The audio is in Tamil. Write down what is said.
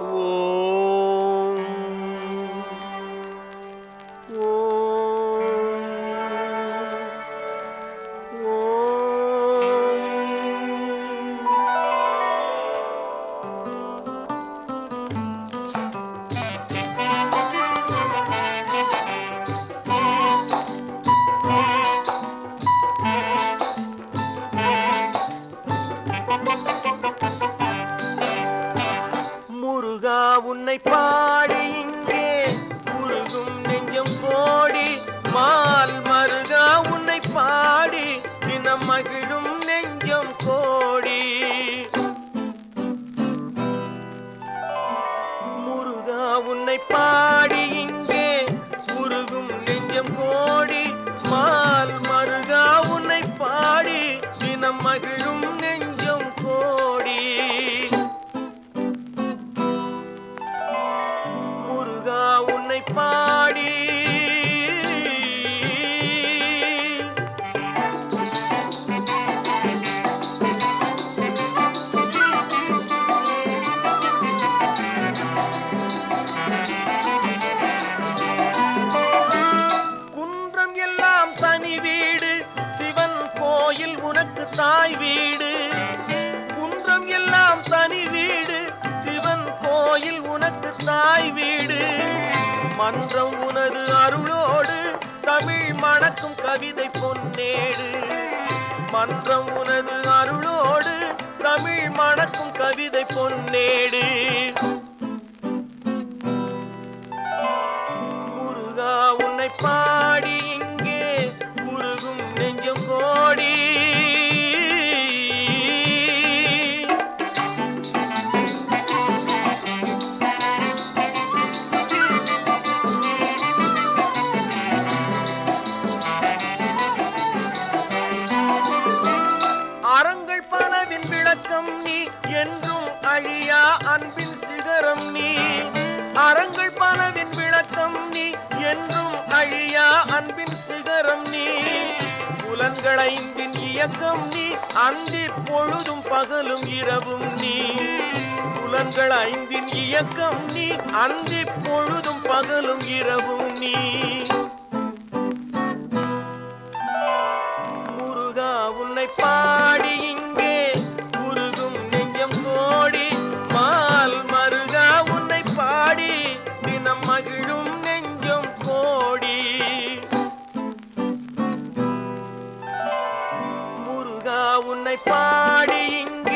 Thank பாடி இங்கே உருகும் நெஞ்சம் போடி. மால் மருகா உன்னை பாடி. தினம் மகிழும் நெஞ்சம் கோடி முருகா உன்னை பாடி இங்கே உருகும் நெஞ்சம் கோடி முருகா உன்னை பாடி. குன்றம் எல்லாம் தனி வீடு சிவன் கோயில் உனக்கு தாய் வீடு. மன்றம் உனது அருளோடு தமிழ் மணக்கும் கவிதை பொன்னேடு. மன்றம் உனது அருளோடு தமிழ் மணக்கும் கவிதை பொன்னேடு. முருகா உன்னை பா அழியா அன்பின் சிகரம் நீ. அறங்கள் பலவின் விளக்கம் நீ. என்றும் அழியா அன்பின் சிகரம் நீ. புலன்கள் ஐந்தின் இயக்கம் நீ. அந்தி பொழுதும் பகலும் இரவும் நீ. புலன்கள் ஐந்தின் இயக்கம் நீ. அந்தி பொழுதும் பகலும் இரவும் நீ. முருகா உன்னை பாடிய உன்னை பாடி இங்கு